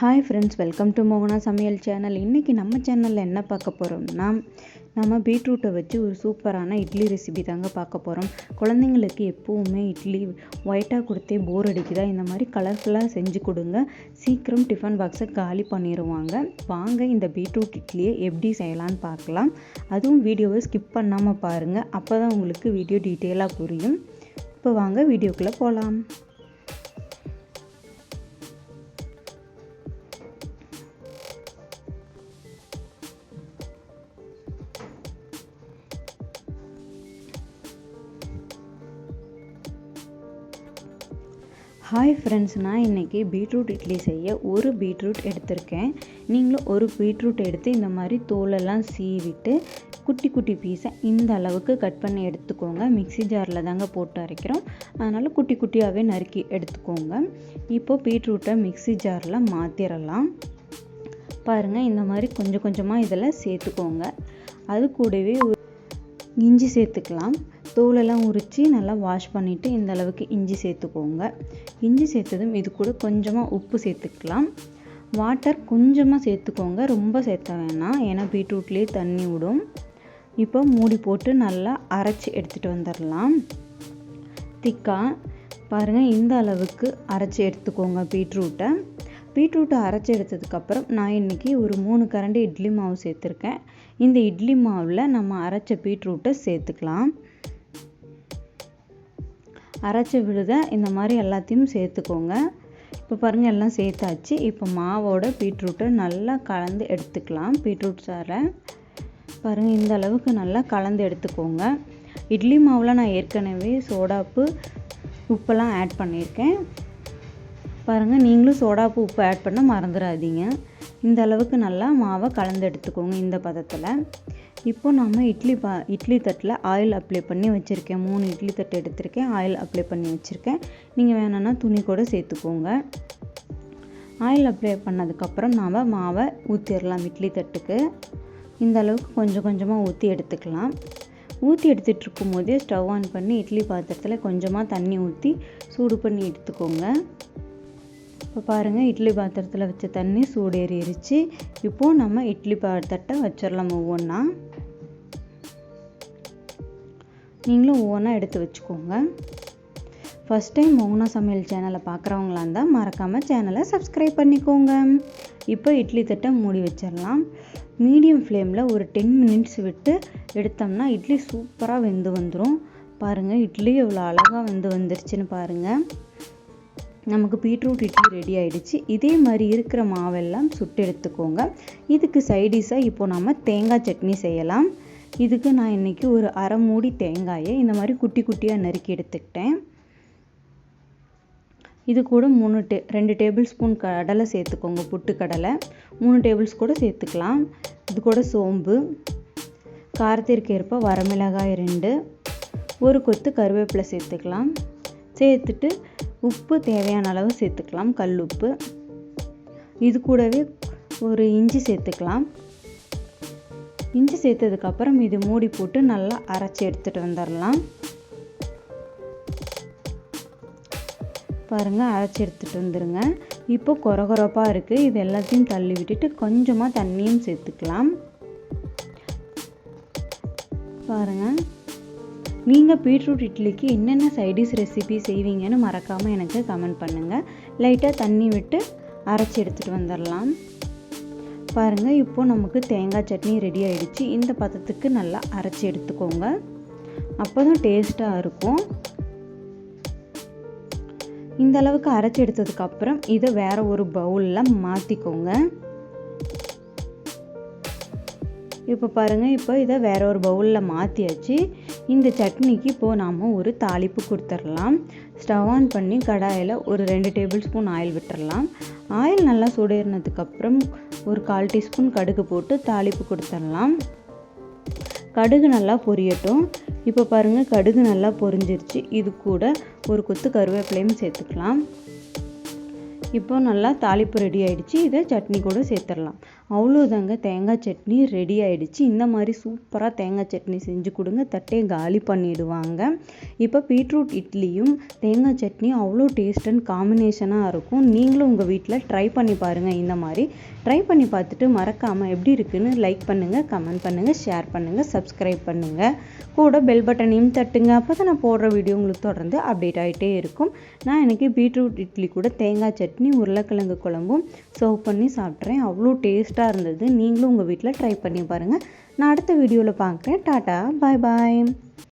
Hi friends welcome to மோகனா சமையல் channel இன்றைக்கி நம்ம சேனலில் என்ன பார்க்க போகிறோம்னா நம்ம பீட்ரூட்டை வச்சு ஒரு சூப்பரான இட்லி ரெசிபி தாங்க பார்க்க போகிறோம் குழந்தைங்களுக்கு எப்போவுமே இட்லி ஒயிட்டாக கொடுத்தே போர் அடிக்குதா? இந்த மாதிரி கலர்ஃபுல்லாக செஞ்சு கொடுங்க. சீக்கிரம் டிஃபன் பாக்ஸை காலி பண்ணிடுவாங்க வாங்க இந்த பீட்ரூட் இட்லியை எப்படி செய்யலான்னு பார்க்கலாம். அதுவும் வீடியோவை ஸ்கிப் பண்ணாமல் பாருங்கள் அப்போ தான் உங்களுக்கு வீடியோ டீட்டெயிலாக புரியும். இப்போ வாங்க வீடியோக்குள்ளே போகலாம் ஹாய் ஃப்ரெண்ட்ஸ் நான் இன்றைக்கி பீட்ரூட் இட்லி செய்ய ஒரு பீட்ரூட் எடுத்திருக்கேன். நீங்களும் ஒரு பீட்ரூட் எடுத்து இந்த மாதிரி தோலெல்லாம் சீவிட்டு குட்டி குட்டி பீஸை இந்த அளவுக்கு கட் பண்ணி எடுத்துக்கோங்க. மிக்சி ஜாரில் தாங்க போட்டு அரைக்கிறோம். அதனால் குட்டி குட்டியாகவே நறுக்கி எடுத்துக்கோங்க. இப்போது பீட்ரூட்டை மிக்சி ஜாரில் மாற்றிடலாம் பாருங்கள் இந்த மாதிரி கொஞ்சம் கொஞ்சமாக இதில் சேர்த்துக்கோங்க. அது கூடவே இஞ்சி சேர்த்துக்கலாம். தோலெல்லாம் உரித்து நல்லா வாஷ் பண்ணிவிட்டு இந்த அளவுக்கு இஞ்சி சேர்த்துக்கோங்க. இஞ்சி சேர்த்ததும் இது கூட கொஞ்சமாக உப்பு சேர்த்துக்கலாம். வாட்டர் கொஞ்சமாக சேர்த்துக்கோங்க. ரொம்ப சேர்த்த வேணாம். ஏன்னா பீட்ரூட்லேயே தண்ணி விடும். இப்போ மூடி போட்டு நல்லா அரைச்சி எடுத்துகிட்டு வந்துடலாம். திக்காக பாருங்கள் இந்த அளவுக்கு அரைச்சி எடுத்துக்கோங்க பீட்ரூட்டை. பீட்ரூட்டை அரைச்சி எடுத்ததுக்கப்புறம் நான் இன்றைக்கி ஒரு மூணு கரண்டி இட்லி மாவு சேர்த்துருக்கேன். இந்த இட்லி மாவில் நம்ம அரைச்ச பீட்ரூட்டை சேர்த்துக்கலாம். அரைச்சி விழுத இந்த மாதிரி எல்லாத்தையும் சேர்த்துக்கோங்க. இப்போ பாருங்கள் எல்லாம் சேர்த்தாச்சு. இப்போ மாவோட பீட்ரூட்டை நல்லா கலந்து எடுத்துக்கலாம். பீட்ரூட் சாரை பாருங்கள் இந்த அளவுக்கு நல்லா கலந்து எடுத்துக்கோங்க. இட்லி மாவில் நான் ஏற்கனவே சோடாப்பு உப்பெல்லாம் ஆட் பண்ணியிருக்கேன். பாருங்கள் நீங்களும் சோடாப்பு உப்பு ஆட் பண்ண மறந்துடாதீங்க. இந்த அளவுக்கு நல்லா மாவை கலந்து எடுத்துக்கோங்க இந்த பதத்தில். இப்போ நாம் இட்லி பா இட்லி தட்டில் ஆயில் அப்ளை பண்ணி வச்சுருக்கேன். மூணு இட்லி தட்டு எடுத்திருக்கேன். ஆயில் அப்ளை பண்ணி வச்சுருக்கேன். நீங்கள் வேணும்னா துணி கூட சேர்த்துக்கோங்க. ஆயில் அப்ளை பண்ணதுக்கப்புறம் நாம் மாவை ஊற்றிடலாம் இட்லி தட்டுக்கு. இந்த அளவுக்கு கொஞ்சம் கொஞ்சமாக ஊற்றி எடுத்துக்கலாம். ஊற்றி எடுத்துகிட்டு இருக்கும்போதே ஸ்டவ் ஆன் பண்ணி இட்லி பாத்திரத்தில் கொஞ்சமாக தண்ணி ஊற்றி சூடு பண்ணி எடுத்துக்கோங்க. இப்போ பாருங்கள் இட்லி பாத்திரத்தில் வச்ச தண்ணி சூடேறிடுச்சு இப்போது நம்ம இட்லி பாத்திரத்தை வச்சிடலாம் ஒவ்வொன்றா நீங்களும் ஒவ்வொன்றா எடுத்து வச்சுக்கோங்க. ஃபஸ்ட் டைம் மோகனா சமையல் சேனலை பார்க்குறவங்களா இருந்தால் மறக்காமல் சேனலை சப்ஸ்கிரைப் பண்ணிக்கோங்க. இப்போ இட்லி தட்டை மூடி வச்சிடலாம். மீடியம் ஃப்ளேமில் ஒரு டென் மினிட்ஸ் விட்டு எடுத்தோம்னா இட்லி சூப்பராக வெந்து வந்துடும் பாருங்கள் இட்லி எவ்வளோ அழகாக வெந்து வந்துருச்சுன்னு பாருங்கள் நமக்கு பீட்ரூட் இட்லி ரெடி ஆகிடுச்சு இதே மாதிரி இருக்கிற மாவெல்லாம் சுட்டு எடுத்துக்கோங்க. இதுக்கு சைடிஷாக இப்போ நம்ம தேங்காய் சட்னி செய்யலாம். இதுக்கு நான் இன்றைக்கி ஒரு அரை மூடி தேங்காயை இந்த மாதிரி குட்டி குட்டியாக நறுக்கி எடுத்துக்கிட்டேன். இது கூட மூணு டே ரெண்டு டேபிள் ஸ்பூன் கடலை சேர்த்துக்கோங்க புட்டு கடலை. மூணு டேபிள்ஸ் கூட சேர்த்துக்கலாம். இது கூட சோம்பு காரத்திற்கு ஏற்ப வரமிளகாய் ரெண்டு ஒரு கொத்து கருவேப்பிலை சேர்த்துக்கலாம். சேர்த்துட்டு உப்பு தேவையான அளவு சேர்த்துக்கலாம் கல் உப்பு. இது கூடவே ஒரு இஞ்சி சேர்த்துக்கலாம். இஞ்சி சேர்த்ததுக்கப்புறம் இது மூடி போட்டு நல்லா அரைச்சி எடுத்துகிட்டு வந்துடலாம். பாருங்கள் அரைச்சி எடுத்துகிட்டு வந்துடுங்க இப்போ குறகுறப்பாக இருக்குது இது எல்லாத்தையும் தள்ளி விட்டுட்டு கொஞ்சமாக தண்ணியும் சேர்த்துக்கலாம். பாருங்கள் நீங்கள் பீட்ரூட் இட்லிக்கு என்னென்ன சைடிஷ் ரெசிபி செய்வீங்கன்னு மறக்காமல் எனக்கு கமெண்ட் பண்ணுங்கள் லைட்டாக தண்ணி விட்டு அரைச்சி எடுத்துகிட்டு வந்துடலாம். பாருங்கள் இப்போது நமக்கு தேங்காய் சட்னி ரெடி ஆகிடுச்சு இந்த பதத்துக்கு நல்லா அரைச்சி எடுத்துக்கோங்க. அப்போ தான் டேஸ்ட்டாக இருக்கும். இந்த அளவுக்கு அரைச்சி எடுத்ததுக்கப்புறம் இதை வேறு ஒரு பவுலில் மாற்றிக்கோங்க இப்போ பாருங்கள் இப்போ இதை வேற ஒரு பவுலில் மாற்றியாச்சு இந்த சட்னிக்கு இப்போது நாம் ஒரு தாளிப்பு கொடுத்துடலாம். ஸ்டவ் ஆன் பண்ணி கடாயில் ஒரு ரெண்டு டேபிள் ஸ்பூன் ஆயில் விட்டுறலாம் ஆயில் நல்லா சுடேறினதுக்கப்புறம் ஒரு கால் டீஸ்பூன் கடுகு போட்டு தாளிப்பு கொடுத்துடலாம். கடுகு நல்லா பொரியட்டும். இப்போ பாருங்கள் கடுகு நல்லா பொரிஞ்சிருச்சு. இது கூட ஒரு கொத்து கருவேப்பிலையும் சேர்த்துக்கலாம். இப்போ நல்லா தாளிப்பு ரெடி ஆகிடுச்சு இதை சட்னி கூட சேர்த்துடலாம். அவ்வளோதாங்க தேங்காய் சட்னி ரெடி ஆயிடுச்சு. இந்த மாதிரி சூப்பராக தேங்காய் சட்னி செஞ்சு கொடுங்க. தட்டையை காலி பண்ணிடுவாங்க. இப்போ பீட்ரூட் இட்லியும் தேங்காய் சட்னி அவ்வளோ டேஸ்ட் அண்ட் காம்பினேஷனாக இருக்கும். நீங்களும் உங்கள் வீட்டில் ட்ரை பண்ணி பாருங்கள் இந்த மாதிரி. ட்ரை பண்ணி பார்த்துட்டு மறக்காமல் எப்படி இருக்குன்னு லைக் பண்ணுங்கள் கமெண்ட் பண்ணுங்கள் ஷேர் பண்ணுங்கள் சப்ஸ்கிரைப் பண்ணுங்கள் கூட பெல் பட்டனையும் தட்டுங்க. அப்போ தான் நான் போடுற வீடியோ உங்களுக்கு தொடர்ந்து அப்டேட் ஆகிட்டே இருக்கும். நான் எனக்கு பீட்ரூட் இட்லி கூட தேங்காய் சட்னி உருளைக்கிழங்கு குழம்பும் சர்வ் பண்ணி சாப்பிட்றேன். அவ்வளோ டேஸ்ட் டேஸ்ட்டாக இருந்தது. நீங்களும் உங்கள் வீட்டில் ட்ரை பண்ணி பாருங்கள். நான் அடுத்த வீடியோவில் பார்க்குறேன். டாட்டா. Bye bye.